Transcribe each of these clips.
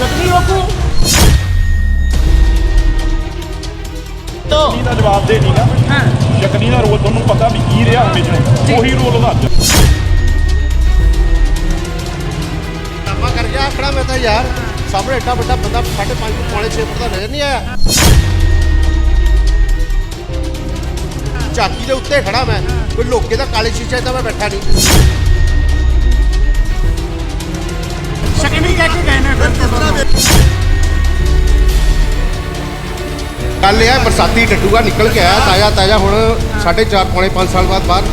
ਰੋਕ ਸਕੇ ਕਈ ਦਾ ਜਵਾਬ ਦੇ ਨਹੀਂਗਾ ਸ਼ਕਨੀ ਦਾ ਰੋਲ ਤੁਹਾਨੂੰ ਪਤਾ ਵੀ ਕੀ ਰਿਹਾ ਹਮੇਸ਼ਾ ਉਹੀ ਰੋਲ ਉਹਦਾ ਅੱਜ ਕੰਮਾ ਕਰ ਗਿਆ ਖੜਾ ਮੈਂ ਤਾਂ ਯਾਰ ਸਾਹਮਣੇ ਏਡਾ ਵੱਡਾ ਬੰਦਾ 5.5 ਪੌਣੇ 6 ਫੁੱਟ ਦਾ ਨਜ਼ਰ ਨਹੀਂ ਆਇਆ ਝਾਕੀ ਦੇ ਉੱਤੇ ਖੜਾ ਮੈਂ। ਕੋਈ ਲੋਕੇ ਦਾ ਕਾਲੇ ਸ਼ੀਸ਼ੇ ਤਾਂ ਮੈਂ ਬੈਠਾ ਨਹੀਂ। ਸ਼ਕਨੀ ਕਹਿ ਕੇ ਗਏ ਨੇ ਫਿਰ ਗੱਲ ਇਹ ਬਰਸਾਤੀ ਡੱਡੂਗਾ ਨਿਕਲ ਕੇ ਆਇਆ ਤਾਜ਼ਾ ਤਾਜ਼ਾ ਹੁਣ 4.5 ਪੌਣੇ 5 ਸਾਲ ਬਾਅਦ ਬਾਹਰ।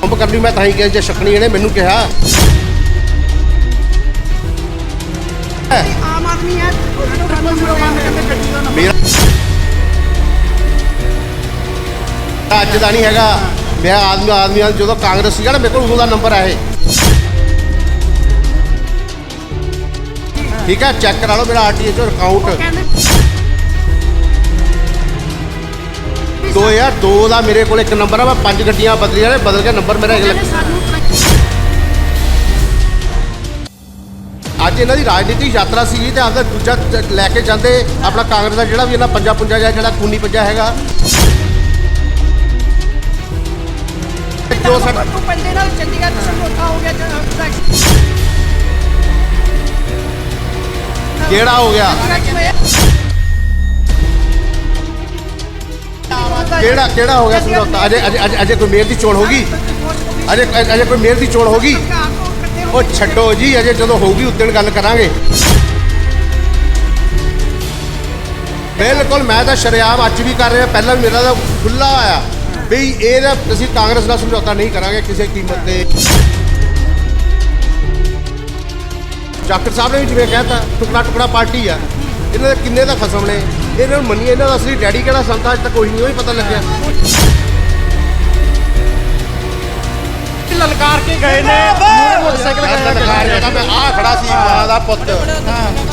ਪੰਪ ਕਰਨੀ ਮੈਂ ਤਾਂ ਹੀ ਗਿਆ ਜੇ ਸ਼ਕਣੀ ਇਹਨੇ ਮੈਨੂੰ ਕਿਹਾ। ਆਮ ਆਦਮੀ ਹੈ ਮੇਰਾ ਅੱਜ ਦਾ ਨਹੀਂ ਹੈਗਾ। ਮੈਂ ਆਦਮੀ ਆਦਮੀਆਂ ਜਦੋਂ ਕਾਂਗਰਸ ਸੀਗਾ ਨਾ ਮੇਰੇ ਕੋਲ ਉਦੋਂ ਨੰਬਰ ਹੈ ਠੀਕ ਹੈ ਚੈੱਕ ਕਰਾ ਲਓ ਮੇਰਾ ਆਰਟੀਏ ਚੋਂ ਅਕਾਊਂਟ 2002 ਦਾ ਮੇਰੇ ਕੋਲ ਇੱਕ ਨੰਬਰ ਆ, ਮੈਂ ਪੰਜ ਗੱਡੀਆਂ ਬਦਲੀਆਂ ਨੇ ਬਦਲ ਕੇ ਨੰਬਰ ਮੇਰਾ ਅਗਲਾ। ਅੱਜ ਇਹਨਾਂ ਦੀ ਰਾਜਨੀਤਿਕ ਯਾਤਰਾ ਸੀਗੀ ਤੇ ਆਪਦਾ ਦੂਜਾ ਚ- ਲੈ ਕੇ ਜਾਂਦੇ ਆਪਣਾ ਕਾਂਗਰਸ ਦਾ ਜਿਹੜਾ ਵੀ ਇਹਨਾਂ ਪੰਜਾ ਪੁੰਜਾ ਜਿਹਾ ਜਿਹੜਾ ਖੂਨੀ ਪੰਜਾ ਹੈਗਾ। ਜੋ ਸਾਡਾ ਤੂੰ ਪੰਡੇ ਨਾਲ ਚੰਡੀਗੜ੍ਹ ਤੋਂ ਸਮਝੌਤਾ ਹੋ ਗਿਆ ਕਿਹੜਾ ਹੋ ਗਿਆ? ਕਿਹੜਾ ਕਿਹੜਾ ਹੋ ਗਿਆ ਸਮਝੌਤਾ? ਅਜੇ ਅਜੇ ਅਜੇ- ਅਜੇ ਕੋਈ ਮੇਅਰ ਦੀ ਚੋਣ ਹੋਗੀ? ਅਜੇ ਅਜੇ ਕੋਈ ਮੇਅਰ ਦੀ ਚੋਣ ਹੋਗੀ? ਉਹ ਛੱਡੋ ਜੀ ਅਜੇ ਜਦੋਂ ਹੋਊਗੀ ਉਦੋਂ ਗੱਲ ਕਰਾਂਗੇ। ਬਿਲਕੁਲ ਮੈਂ ਤਾਂ ਸ਼ਰੇਆਮ ਅੱਜ ਵੀ ਕਰ ਰਿਹਾ ਪਹਿਲਾਂ ਵੀ ਮੇਰਾ ਤਾਂ ਖੁੱਲਾ ਆਇਆ। ਵੀ ਇਹ ਨਾ ਅਸੀਂ ਕਾਂਗਰਸ ਨਾਲ ਸਮਝੌਤਾ ਨਹੀਂ ਕਰਾਂਗੇ ਕਿਸੇ ਕੀਮਤ ਤੇ। ਜਾਖੜ ਸਾਹਿਬ ਨੇ ਵੀ ਜਿਵੇਂ ਕਹਿਤਾ ਟੁਕੜਾ ਟੁਕੜਾ ਪਾਰਟੀ ਆ। ਇਹਨਾਂ ਦੇ ਕਿੰਨੇ ਦਾ ਖਸਮ ਨੇ? ਇਹਨਾਂ ਨੂੰ ਮੰਨੀਏ ਇਹਨਾਂ ਦਾ ਅਸਲੀ ਡੈਡੀ ਕਿਹੜਾ ਸੰਤਾ ਅੱਜ ਤੱਕ ਕੋਈ ਨਹੀਂ ਉਹ ਹੀ ਪਤਾ ਲੱਗਿਆ। ਲਲਕਾਰ ਕੇ ਗਏ ਨੇ। ਮੋਟਰਸਾਈਕਲ ਮੈਂ ਆ ਖੜਾ ਸੀ ਮਾਂ ਦਾ ਪੁੱਤ।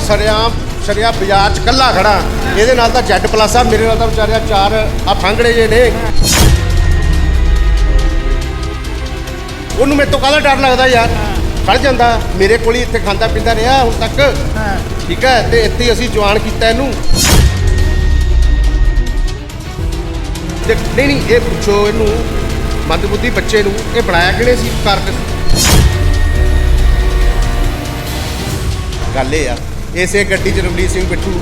ਸਰਿਆਮ ਸਰਿਆ ਬਾਜ਼ਾਰ ਚ ਕੱਲਾ ਖੜਾ। ਇਹਦੇ ਨਾਲ ਤਾਂ ਜੈਡ ਪਲੱਸ ਆ ਮੇਰੇ ਨਾਲ ਤਾਂ ਵਿਚਾਰਿਆ ਚਾਰ ਆ ਫੰਗੜੇ ਜੇ ਨੇ। ਉਹਨੂੰ ਮੇਰੇ ਤੋਂ ਕਾਹਦਾ ਡਰ ਲੱਗਦਾ ਯਾਰ? ਖੜ ਜਾਂਦਾ। ਮੇਰੇ ਕੋਲ ਹੀ ਇੱਥੇ ਖਾਂਦਾ ਪੀਂਦਾ ਰਿਹਾ ਹੁਣ ਤੱਕ। ਠੀਕ ਹੈ ਤੇ ਇੱਥੇ ਅਸੀਂ ਜਵਾਨ ਕੀਤਾ ਇਹਨੂੰ। ਤੇ ਨਹੀਂ ਨਹੀਂ ਇਹ ਪੁੱਛੋ ਇਹਨੂੰ ਮੰਦਬੁੱਧੀ ਬੱਚੇ ਨੂੰ ਇਹ ਬਣਾਇਆ ਕਿਹਨੇ ਸੀ ਕਾਰਕ ਗੱਲ ਇਹ ਆ ਇਸੇ ਗੱਡੀ 'ਚ ਰਵਨੀਤ ਸਿੰਘ ਬਿੱਟੂ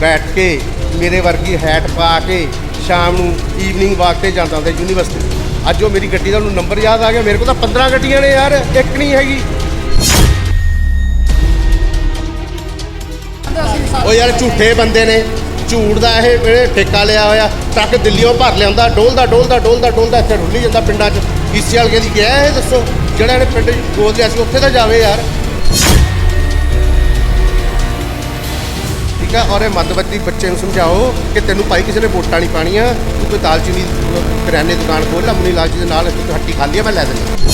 ਬੈਠ ਕੇ ਮੇਰੇ ਵਰਗੀ ਹੈਟ ਪਾ ਕੇ ਸ਼ਾਮ ਨੂੰ ਈਵਨਿੰਗ ਵਾਕ ਤੇ ਜਾਂਦਾ ਹੁੰਦਾ ਯੂਨੀਵਰਸਿਟੀ ਅੱਜ ਉਹ ਮੇਰੀ ਗੱਡੀ ਦਾ ਉਹਨੂੰ ਨੰਬਰ ਯਾਦ ਆ ਗਿਆ। ਮੇਰੇ ਕੋਲ ਤਾਂ 15 ਗੱਡੀਆਂ ਨੇ ਯਾਰ, ਇੱਕ ਨਹੀਂ ਹੈਗੀ। ਉਹ ਯਾਰ ਝੂਠੇ ਬੰਦੇ ਨੇ। ਝੂਠ ਦਾ ਇਹ ਜਿਹੜੇ ਠੇਕਾ ਲਿਆ ਹੋਇਆ। ਟਰੱਕ ਦਿੱਲੀੋਂ ਭਰ ਲਿਆਉਂਦਾ, ਡੋਲਦਾ ਡੋਲਦਾ ਡੋਲਦਾ ਡੋਲਦਾ, ਇੱਥੇ ਰੁੱਲੀ ਜਾਂਦਾ ਪਿੰਡਾਂ 'ਚ। ਈਸੀ ਵਾਲੇ ਦੀ ਗਿਆ ਇਹ, ਦੱਸੋ। ਜਿਹੜਾ ਇਹਨੇ ਪਿੰਡ 'ਚ ਗੋਦ ਲਿਆ ਸੀ, ਉੱਥੇ ਤਾਂ ਜਾਵੇ ਯਾਰ। ਠੀਕ ਆ ਔਰ ਇਹ ਮੱਧਵਰਤੀ ਬੱਚੇ ਨੂੰ ਸਮਝਾਓ ਕਿ ਤੈਨੂੰ ਭਾਈ ਕਿਸੇ ਨੇ ਵੋਟਾਂ ਨਹੀਂ ਪਾਣੀਆਂ ਤੂੰ ਕੋਈ ਦਾਲਚੀਨੀ ਅਹ, ਕਰਿਆਨੇ ਦੀ ਦੁਕਾਨ ਖੋਲ ਲੈ ਮੁਨੀ ਲਾਲ ਜੀ ਦੇ ਨਾਲ ਇੱਕ ਹੱਟੀ ਖਾਲੀ ਆ ਮੈਂ ਲੈ ਦਿੰਦਾ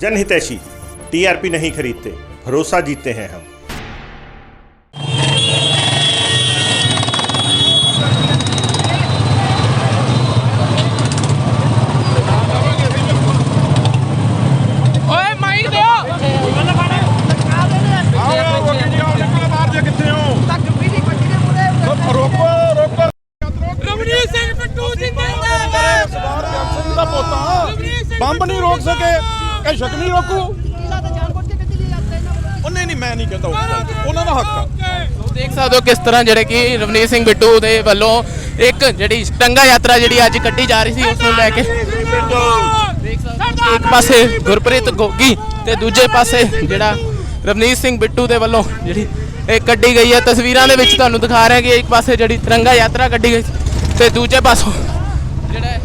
जनहितैषी टीआरपी नहीं खरीदते भरोसा जीतते हैं हम ਦੇਖ ਸਕਦੇ ਹੋ ਕਿਸ ਤਰ੍ਹਾਂ ਜਿਹੜੇ ਕਿ ਰਵਨੀਤ ਸਿੰਘ ਬਿੱਟੂ ਦੇ ਵੱਲੋਂ ਇੱਕ ਜਿਹੜੀ ਟੰਗਾ ਯਾਤਰਾ ਜਿਹੜੀ ਅੱਜ ਕੱਢੀ ਜਾ ਰਹੀ ਸੀ ਉਸ ਨੂੰ ਲੈ ਕੇ ਦੇਖ ਸਕਦੇ ਹੋ ਇੱਕ ਪਾਸੇ ਗੁਰਪ੍ਰੀਤ ਗੋਗੀ ਤੇ ਦੂਜੇ ਪਾਸੇ ਜਿਹੜਾ ਰਵਨੀਤ ਸਿੰਘ ਬਿੱਟੂ ਦੇ ਵੱਲੋਂ ਜਿਹੜੀ ਇਹ ਕੱਢੀ ਗਈ ਹੈ। ਤਸਵੀਰਾਂ ਦੇ ਵਿੱਚ ਤੁਹਾਨੂੰ ਦਿਖਾ ਰਹੇ ਕਿ ਇੱਕ ਪਾਸੇ ਜਿਹੜੀ ਤਿਰੰਗਾ ਯਾਤਰਾ ਕੱਢੀ ਗਈ ਤੇ ਦੂਜੇ ਪਾਸੋਂ ਜਿਹੜਾ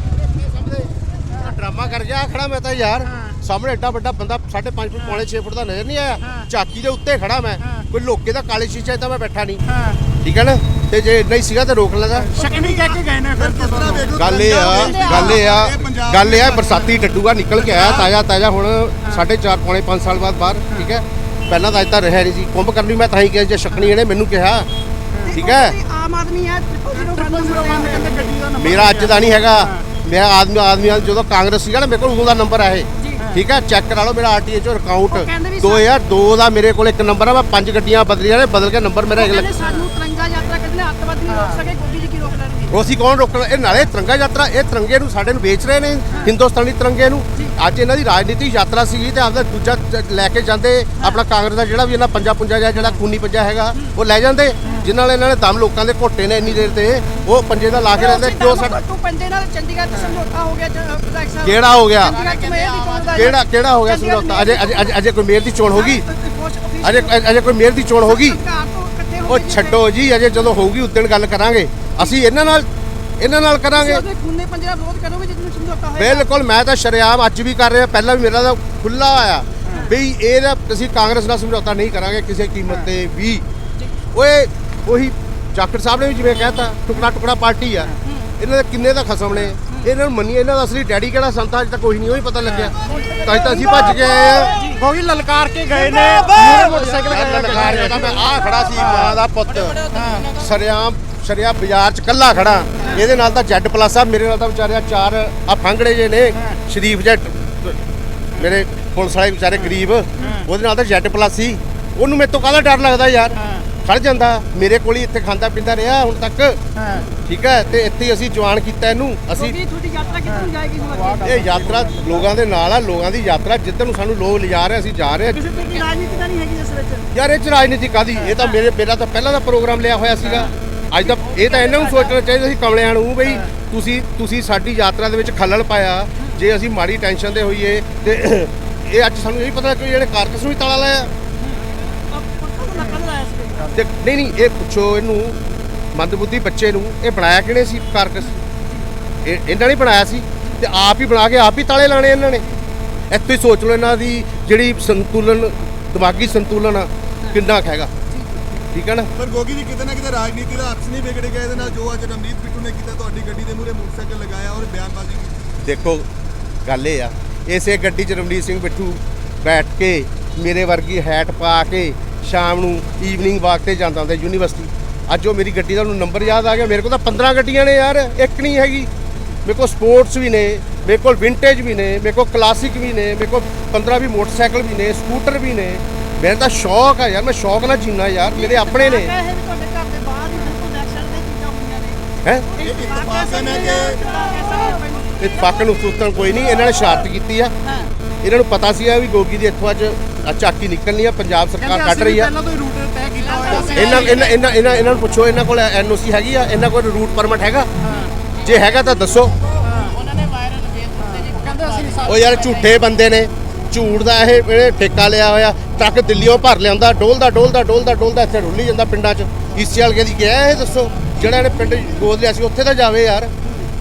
ਡਰਾਮਾ ਕਰ ਗਿਆ ਖੜਾ ਮੈਂ ਤਾਂ ਯਾਰ। ਸਾਹਮਣੇ ਏਡਾ ਵੱਡਾ ਬੰਦਾ 5.5 ਫੁੱਟ ਪੌਣੇ 6 ਫੁੱਟ ਦਾ ਨਜ਼ਰ ਨਹੀਂ ਆਇਆ। ਝਾਕੀ ਦੇ ਉੱਤੇ ਖੜਾ ਮੈਂ। ਕੋਈ ਲੋਕੇ ਦਾ ਕਾਲੇ ਸ਼ੀਸ਼ੇ ਤਾਂ ਮੈਂ ਬੈਠਾ ਨਹੀਂ। ਠੀਕ ਹੈ ਨਾ? ਤੇ ਜੇ ਨਹੀਂ ਸੀਗਾ ਤਾਂ ਰੋਕ ਲੈਂਦਾ। ਸ਼ਕਨੀ ਕਹਿ ਕੇ ਗਏ ਨੇ ਫਿਰ। ਗੱਲ ਇਹ ਆ ਗੱਲ ਇਹ ਆ ਗੱਲ ਇਹ ਆ ਬਰਸਾਤੀ ਡੱਡੂਗਾ ਨਿਕਲ ਕੇ ਆਇਆ ਤਾਜ਼ਾ ਤਾਜ਼ਾ ਹੁਣ 4.5 ਪੌਣੇ 5 ਸਾਲ ਬਾਅਦ ਬਾਹਰ ਠੀਕ ਹੈ? ਪਹਿਲਾਂ ਤਾਂ ਅੱਜ ਤਾਂ ਰਿਹਾ ਨਹੀਂ ਸੀ। ਕੁੰਭ ਕਰਨੀ ਮੈਂ ਤਾਂ ਹੀ ਕਿਹਾ ਜੇ ਸ਼ਕਣੀ ਇਹਨੇ ਮੈਨੂੰ ਕਿਹਾ ਠੀਕ ਹੈ? ਆਮ ਆਦਮੀ ਹੈ। ਮੇਰਾ ਅੱਜ ਦਾ ਨਹੀਂ ਹੈਗਾ। ਮੇਰਾ ਆਦਮੀ ਆਦਮੀ ਜਦੋਂ ਕਾਂਗਰਸ ਸੀਗਾ ਨਾ ਮੇਰੇ ਕੋਲ ਉਦੋਂ ਦਾ ਨੰਬਰ ਹੈ ਇਹ। ਠੀਕ ਹੈ ਚੈੱਕ ਕਰਾ ਲਓ ਮੇਰਾ ਆਰਟੀਏ ਚੋਂ ਅਕਾਊਂਟ ਕਹਿੰਦੇ ਵੀ 2002 ਦਾ ਮੇਰੇ ਕੋਲ ਇੱਕ ਨੰਬਰ ਆ ਮੈਂ ਪੰਜ ਗੱਡੀਆਂ ਬਦਲੀਆਂ ਨੇ ਬਦਲ ਕੇ ਨੰਬਰ ਮੇਰਾ ਅਗਲਾ ਸਾਨੂੰ ਤਿਰੰਗਾ ਯਾਤਰਾ ਕਹਿੰਦੇ ਨੇ ਅੱਤਵਾਦ ਨਹੀਂ ਰੋਕ ਸਕੇ ਗੋਗੀ ਜੀ ਕੀ ਰੋਕ ਲੈਣਗੇ? ਉਹ ਅਸੀਂ ਕੌਣ ਰੋਕਣ ਇਹ ਨਾਲੇ ਤਿਰੰਗਾ ਯਾਤਰਾ ਇਹ ਤਿਰੰਗੇ ਨੂੰ ਸਾਡੇ ਨੂੰ ਵੇਚ ਰਹੇ ਨੇ ਹਿੰਦੁਸਤਾਨੀ ਤਿਰੰਗੇ ਨੂੰ। ਅੱਜ ਇਹਨਾਂ ਦੀ ਰਾਜਨੀਤਿਕ ਯਾਤਰਾ ਸੀਗੀ ਤੇ ਆਪਦਾ ਦੂਜਾ ਲੈ ਕੇ ਜਾਂਦੇ ਆਪਣਾ ਕਾਂਗਰਸ ਦਾ ਜਿਹੜਾ ਵੀ ਇਹਨਾਂ ਪੰਜਾ ਪੁੰਜਾ ਜਿਹਾ ਜਿਹੜਾ ਖੂਨੀ ਪੰਜਾ ਹੈਗਾ ਉਹ ਲੈ ਜਾਂਦੇ। ਜਿਨ੍ਹਾਂ ਨਾਲ ਇਹਨਾਂ ਨੇ ਦਮ ਲੋਕਾਂ ਦੇ ਘੋਟੇ ਨੇ ਇੰਨੀ ਦੇਰ ਤੇ ਉਹ ਪੰਜੇ ਦਾ ਲਾ ਕੇ ਰਹਿੰਦੇ ਜੋ ਸਾਡਾ ਤੂੰ ਪੰਜੇ ਨਾਲ ਚੰਡੀਗੜ੍ਹ ਚ ਸਮਝੌਤਾ ਹੋ ਗਿਆ ਵਿਧਾਇਕ ਸਾਹਿਬ। ਕਿਹੜਾ ਹੋ ਗਿਆ? ਕਿਹੜਾ ਕਿਹੜਾ ਹੋ ਗਿਆ ਸਮਝੌਤਾ? ਅਜੇ ਅਜੇ ਅਜੇ- ਕੋਈ ਮੇਅਰ ਦੀ ਚੋਣ ਹੋਗੀ ਅਜੇ ਅਜੇ ਕੋਈ ਮੇਅਰ ਦੀ ਚੋਣ ਹੋਗੀ ਉਹ ਛੱਡੋ ਜੀ ਅਜੇ ਜਦੋਂ ਹੋਊਗੀ ਉਦੋਂ ਗੱਲ ਕਰਾਂਗੇ। ਅਸੀਂ ਇਹਨਾਂ ਨਾਲ ਇਹਨਾਂ ਨਾਲ ਕਰਾਂਗੇ। ਉਹਦੇ ਖੂਨੇ ਪੰਜੇ ਦਾ ਵਿਰੋਧ ਕਰੋਗੇ ਜਦੋਂ ਸਮਝੌਤਾ ਹੋਏਗਾ। ਬਿਲਕੁਲ ਮੈਂ ਤਾਂ ਸ਼ਰੇਆਮ ਅੱਜ ਵੀ ਕਰ ਰਿਹਾ ਪਹਿਲਾਂ ਵੀ ਮੇਰਾ ਤਾਂ ਖੁੱਲਾ ਆਇਆ ਵੀ ਇਹ ਅਸੀਂ ਕਾਂਗਰਸ ਨਾਲ ਸਮਝੌਤਾ ਨਹੀਂ ਕਰਾਂਗੇ ਕਿਸੇ ਕੀਮਤ ਤੇ ਵੀ। ਓਏ ਉਹੀ ਜਾਖੜ ਸਾਹਿਬ ਨੇ ਵੀ ਜਿਵੇਂ ਕਹਿਤਾ ਟੁਕੜਾ ਟੁਕੜਾ ਪਾਰਟੀ ਆ। ਇਹਨਾਂ ਦੇ ਕਿੰਨੇ ਦਾ ਖਸਮ ਨੇ। ਇਹਨਾਂ ਨੂੰ ਮੰਨੀ ਇਹਨਾਂ ਦਾ ਅਸਲੀ ਡੈਡੀ ਕਿਹੜਾ ਸੰਤਾ ਅੱਜ ਤੱਕ ਕੋਈ ਨਹੀਂ ਉਹ ਹੀ ਪਤਾ ਲੱਗਿਆ। ਤਾਂ ਤਾਂ ਅਸੀਂ ਭੱਜ ਆਏ ਆ। ਕੋਈ ਲਲਕਾਰ ਕੇ ਗਏ ਨੇ। ਮੋਟਰਸਾਈਕਲ ਲਲਕਾਰ ਕੇ ਤਾਂ ਮੈਂ ਆ ਖੜਾ ਸੀ ਮਾਂ ਦਾ ਪੁੱਤ। ਸਰਿਆਮ ਸਰਿਆ ਬਾਜ਼ਾਰ ਚ ਕੱਲਾ ਖੜਾ। ਇਹਦੇ ਨਾਲ ਤਾਂ ਜੈਡ ਪਲੱਸ ਆ। ਮੇਰੇ ਨਾਲ ਤਾਂ ਵਿਚਾਰਿਆ ਚਾਰ ਆ ਫੰਗੜੇ ਜੇ ਨੇ ਸ਼ਰੀਫ ਜੈਟ ਮੇਰੇ ਪੁਲਿਸ ਵਾਲੇ ਵਿਚਾਰੇ ਗਰੀਬ। ਉਹਦੇ ਨਾਲ ਤਾਂ ਜੈਡ ਪਲੱਸ ਸੀ। ਉਹਨੂੰ ਮੇਰੇ ਤੋਂ ਕਾਹਦਾ ਡਰ ਲੱਗਦਾ ਯਾਰ? ਖੜ ਜਾਂਦਾ ਮੇਰੇ ਕੋਲ ਹੀ ਇੱਥੇ ਖਾਂਦਾ ਪੀਂਦਾ ਰਿਹਾ ਹੁਣ ਤੱਕ। ਠੀਕ ਹੈ ਤੇ ਇੱਥੇ ਹੀ ਅਸੀਂ ਜਵਾਨ ਕੀਤਾ ਇਹਨੂੰ। ਅਸੀਂ ਤੁਹਾਡੀ ਯਾਤਰਾ ਕਿੱਥੇ ਜਾਏਗੀ ਅੱਗੇ ਇਹ ਯਾਤਰਾ ਲੋਕਾਂ ਦੇ ਨਾਲ ਆ ਲੋਕਾਂ ਦੀ ਯਾਤਰਾ ਜਿੱਧਰ ਨੂੰ ਸਾਨੂੰ ਲੋਕ ਲਿਜਾ ਰਹੇ ਅਸੀਂ ਜਾ ਰਹੇ ਹਾਂ ਕਿਸੇ ਤਰ੍ਹਾਂ ਦੀ ਰਾਜਨੀਤੀ ਤਾਂ ਨਹੀਂ ਹੈਗੀ ਇਸ ਵਿੱਚ? ਯਾਰ ਇਹ ਚ ਰਾਜਨੀਤੀ ਕਾਦੀ ਇਹ ਤਾਂ ਮੇਰੇ ਮੇਰਾ ਤਾਂ ਪਹਿਲਾਂ ਦਾ ਪ੍ਰੋਗਰਾਮ ਲਿਆ ਹੋਇਆ ਸੀਗਾ। ਅੱਜ ਤਾਂ ਇਹ ਤਾਂ ਇਹਨਾਂ ਨੂੰ ਸੋਚਣਾ ਚਾਹੀਦਾ ਸੀ ਕਮਲਿਆਂ ਨੂੰ ਬਈ ਤੁਸੀਂ ਤੁਸੀਂ ਸਾਡੀ ਯਾਤਰਾ ਦੇ ਵਿੱਚ ਖੱਲਲ ਪਾਇਆ। ਜੇ ਅਸੀਂ ਮਾੜੀ ਟੈਨਸ਼ਨ ਦੇ ਹੋਈਏ ਤੇ ਇਹ ਅੱਜ ਸਾਨੂੰ ਇਹ ਪਤਾ ਕਿ ਜਿਹੜੇ ਕਾਰਕਸ ਨੂੰ ਵੀ ਤਾਲਾ ਲਾਇਆ ਪੱਕਾ ਤਾਂ ਨਕਲ ਲਾਇਆ ਸੀ ਤੇ ਨਹੀਂ ਨਹੀਂ ਇਹ ਪੁੱਛੋ ਇਹਨੂੰ ਮੰਦਬੁੱਧੀ ਬੱਚੇ ਨੂੰ ਇਹ ਬਣਾਇਆ ਕਿਹਨੇ ਸੀ ਕਾਰਕਸ? ਇਹ ਇਹਨਾਂ ਨੇ ਬਣਾਇਆ ਸੀ ਤੇ ਆਪ ਹੀ ਬਣਾ ਕੇ ਆਪ ਹੀ ਤਾਲੇ ਲਾਣੇ ਇਹਨਾਂ ਨੇ। ਇੱਥੇ ਹੀ ਸੋਚ ਲਓ ਇਹਨਾਂ ਦੀ ਜਿਹੜੀ ਸੰਤੁਲਨ ਦਿਮਾਗੀ ਸੰਤੁਲਨ ਆ ਕਿੰਨਾ ਕੁ ਹੈਗਾ। ਠੀਕ ਹੈ ਨਾ? ਪਰ ਗੋਗੀ ਜੀ ਕਿਤੇ ਨਾ ਕਿਤੇ ਰਾਜਨੀਤੀ ਦਾ ਅਰਥ ਨਹੀਂ ਵਿਗੜ ਗਿਆ ਇਹਦੇ ਨਾਲ ਜੋ ਅੱਜ ਰਮਨੀਤ ਬਿੱਟੂ ਨੇ ਕੀਤਾ ਤੁਹਾਡੀ ਗੱਡੀ ਦੇ ਮੂਹਰੇ ਮੋਟਰਸਾਈਕਲ ਲਗਾਇਆ ਔਰ ਬਿਆਨਬਾਜ਼ੀ ਕੀਤੀ। ਦੇਖੋ ਗੱਲ ਇਹ ਆ ਇਸੇ ਗੱਡੀ 'ਚ ਰਮਨੀਤ ਸਿੰਘ ਬਿੱਟੂ ਬੈਠ ਕੇ ਮੇਰੇ ਵਰਗੀ ਹੈਟ ਪਾ ਕੇ ਸ਼ਾਮ ਨੂੰ ਈਵਨਿੰਗ ਵਾਕ ਤੇ ਜਾਂਦਾ ਹੁੰਦਾ ਯੂਨੀਵਰਸਿਟੀ ਅੱਜ ਉਹ ਮੇਰੀ ਗੱਡੀ ਦਾ ਉਹਨੂੰ ਨੰਬਰ ਯਾਦ ਆ ਗਿਆ। ਮੇਰੇ ਕੋਲ ਤਾਂ 15 ਗੱਡੀਆਂ ਨੇ ਯਾਰ ਇੱਕ ਨਹੀਂ ਹੈਗੀ। ਮੇਰੇ ਕੋਲ ਸਪੋਰਟਸ ਵੀ ਨੇ ਮੇਰੇ ਕੋਲ ਵਿੰਟੇਜ ਵੀ ਨੇ ਮੇਰੇ ਕੋਲ ਕਲਾਸਿਕ ਵੀ ਨੇ ਮੇਰੇ ਕੋਲ 15 ਵੀ ਮੋਟਰਸਾਈਕਲ ਵੀ ਨੇ ਸਕੂਟਰ ਵੀ ਨੇ। ਮੈਨੂੰ ਤਾਂ ਸ਼ੌਕ ਆ ਯਾਰ ਮੈਂ ਸ਼ੌਕ ਨਾਲ ਜੀਣਾ ਯਾਰ ਮੇਰੇ ਆਪਣੇ ਨੇ। ਇਹ ਵੀ ਤੁਹਾਡੇ ਘਰ ਦੇ ਬਾਹਰ ਹੀ ਇਹ ਇਤਫਾਕਨ ਹੈ ਕਿ ਇਤਫਾਕ ਨੂੰ ਸੁੱਤਣ ਕੋਈ ਨਹੀਂ ਇਹਨਾਂ ਨੇ ਸ਼ਰਾਰਤ ਕੀਤੀ ਆ। ਇਹਨਾਂ ਨੂੰ ਪਤਾ ਸੀ ਆ ਵੀ ਗੋਗੀ ਦੀ ਇੱਥੋਂ ਅੱਜ ਝਾਕੀ ਨਿਕਲਣੀ ਆ ਪੰਜਾਬ ਸਰਕਾਰ ਕੱਢ ਰਹੀ ਆ। ਪਹਿਲਾਂ ਤੋਂ ਹੀ ਰੂਟ ਤੈਅ ਕੀਤਾ ਹੋਇਆ ਸੀ। ਇਹਨਾਂ ਇਹਨਾਂ ਇਹਨਾਂ ਇਹਨਾਂ ਇਹਨਾਂ ਨੂੰ ਪੁੱਛੋ ਇਹਨਾਂ ਕੋਲ ਐਨਓਸੀ ਹੈਗੀ ਆ ਇਹਨਾਂ ਕੋਲ ਰੂਟ ਪਰਮਿਟ ਹੈਗਾ। ਜੇ ਹੈਗਾ ਤਾਂ ਦੱਸੋ। ਉਹਨਾਂ ਨੇ ਵਾਇਰਲ ਫੇਸਬੁੱਕ ਤੇ ਜੀ ਕਹਿੰਦੇ ਅਸੀਂ ਉਹ ਯਾਰ ਝੂਠੇ ਬੰਦੇ ਨੇ। ਝੂਠ ਦਾ ਇਹ ਇਹਨੇ ਠੇਕਾ ਲਿਆ ਹੋਇਆ। ਟਰੱਕ ਦਿੱਲੀੋਂ ਭਰ ਲਿਆਉਂਦਾ ਡੋਲਦਾ ਡੋਲਦਾ ਡੋਲਦਾ ਡੋਲਦਾ ਇੱਥੇ ਰੁੱਲੀ ਜਾਂਦਾ ਪਿੰਡਾਂ 'ਚ। ਈਸੀ ਵਾਲ ਦੀ ਗਿਆ ਇਹ ਦੱਸੋ। ਜਿਹੜਾ ਇਹਨੇ ਪਿੰਡ ਗੋਦ ਲਿਆ ਸੀ ਉੱਥੇ ਤਾਂ ਜਾਵੇ ਯਾਰ।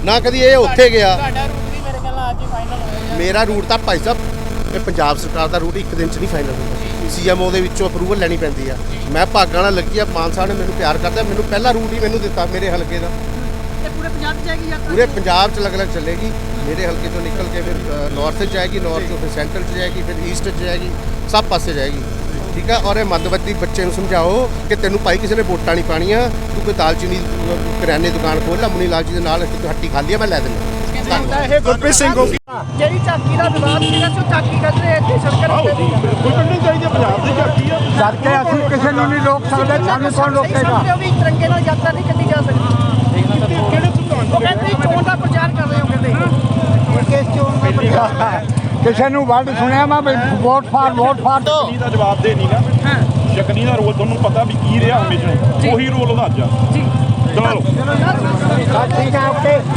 ਨਾ ਕਦੀ ਇਹ ਉੱਥੇ ਗਿਆ। ਤੁਹਾਡਾ ਰੂਟ ਵੀ ਮੇਰੇ ਖਿਆਲ ਨਾਲ ਅੱਜ ਹੀ ਫਾਈਨਲ ਹੋਇਆ ਮੇਰਾ ਰੂਟ ਤਾਂ ਭਾਈ ਸਾਹਿਬ ਇਹ ਪੰਜਾਬ ਸਰਕਾਰ ਦਾ ਰੂਟ ਇੱਕ ਦਿਨ 'ਚ ਨਹੀਂ ਫਾਈਨਲ ਹੁੰਦਾ। ਸੀਐਮਓ ਦੇ ਵਿੱਚੋਂ ਅਪਰੂਵਲ ਲੈਣੀ ਪੈਂਦੀ ਆ। ਮੈਂ ਭਾਗਾਂ ਨਾਲ ਲੱਗੀ ਆ ਸਾਹਿਬ ਨੇ ਮੈਨੂੰ ਪਿਆਰ ਕਰਦਾ ਮੈਨੂੰ ਪਹਿਲਾ ਰੂਟ ਹੀ ਮੈਨੂੰ ਦਿੱਤਾ ਮੇਰੇ ਹਲਕੇ ਦਾ। ਤੇ ਪੂਰੇ ਪੰਜਾਬ 'ਚ ਜਾਏਗੀ ਯਾਤਰਾ? ਪੂਰੇ ਪੰਜਾਬ 'ਚ ਅਲੱਗ-ਅਲੱਗ ਚੱਲੇਗੀ। ਮੇਰੇ ਹਲਕੇ ਤੋਂ ਨਿਕਲ ਕੇ ਫਿਰ ਨਾਰਥ 'ਚ ਜਾਏਗੀ ਨਾਰਥ ਤੋਂ ਫਿਰ ਸੈਂਟਰਲ 'ਚ ਜਾਏਗੀ ਫਿਰ ਈਸਟ 'ਚ ਜਾਏਗੀ ਸਭ ਪਾਸੇ ਜਾਏਗੀ। ਠੀਕ ਆ? ਔਰ ਇਹ ਮੱਧਵਰਤੀ ਬੱਚੇ ਨੂੰ ਸਮਝਾਓ ਕਿ ਤੈਨੂੰ ਭਾਈ ਕਿਸੇ ਨੇ ਵੋਟਾਂ ਨਹੀਂ ਪਾਣੀਆਂ ਤੂੰ ਕੋਈ ਦਾਲਚੀਨੀ ਕਰਿਆਨੇ ਦੁਕਾਨ ਖੋਲ ਲੈ ਮੁਨੀ ਲਾਲ ਜੀ ਦੇ ਨਾਲ ਇੱਕ ਹੱਟੀ ਖਾਲੀ ਆ ਮੈਂ ਲੈ ਦਿੰਦਾ। ਧੰਨਵਾਦ ਇਹ ਗੁਰਪ੍ਰੀਤ ਸਿੰਘ ਗੋਗੀ। ਜਿਹੜੀ ਝਾਕੀ ਦਾ ਵਿਵਾਦ ਸੀਗਾ ਸੋ ਝਾਕੀ ਕਰਦੇ ਇੱਥੇ ਸੜਕਾਂ ਆਓ ਤੇ ਬਿਲਕੁਲ ਕੱਢਣੀ ਚਾਹੀਦੀ ਹੈ ਪੰਜਾਬ ਦੀ ਝਾਕੀ ਆ। ਡਰ ਕੇ ਅਸੀਂ ਕਿਸੇ ਨੂੰ ਨਹੀਂ ਰੋਕ ਸਕਦੇ ਸਾਨੂੰ ਕੌਣ ਰੋਕੇਗਾ? ਵੀ ਤਿਰੰਗੇ ਨਾਲ ਯਾਤਰਾ ਨਹੀਂ ਕੱਢੀ ਜਾ ਸਕਦੀ। ਕਿਹੜੇ ਸਿਧਾਂਤ ਉਹ ਕਹਿੰਦੇ ਚੋਣ ਦਾ ਪ੍ਰਚਾਰ ਕਰ ਰਹੇ ਹੋ ਕਹਿੰਦੇ। ਕਿਸ ਚੋਣ ਦਾ ਪ੍ਰਚਾਰ? ਕਿਸੇ ਨੂੰ ਵਰਡ ਸੁਣਿਆ ਮੈਂ ਵੀ ਵੋਟ ਫਾਰ ਵੋਟ ਫਾਰ ਦਾ ਜਵਾਬ ਦੇ ਨਹੀਂਗਾ ਸ਼ਕਨੀ ਦਾ ਰੋਲ ਤੁਹਾਨੂੰ ਪਤਾ ਵੀ ਕੀ ਰਿਹਾ ਹਮੇਸ਼ਾ। ਉਹੀ ਰੋਲ ਉਹਦਾ ਅੱਜ ਆ। ਜੀ। ਚਲੋ। ਠੀਕ ਹੈ ਓਕੇ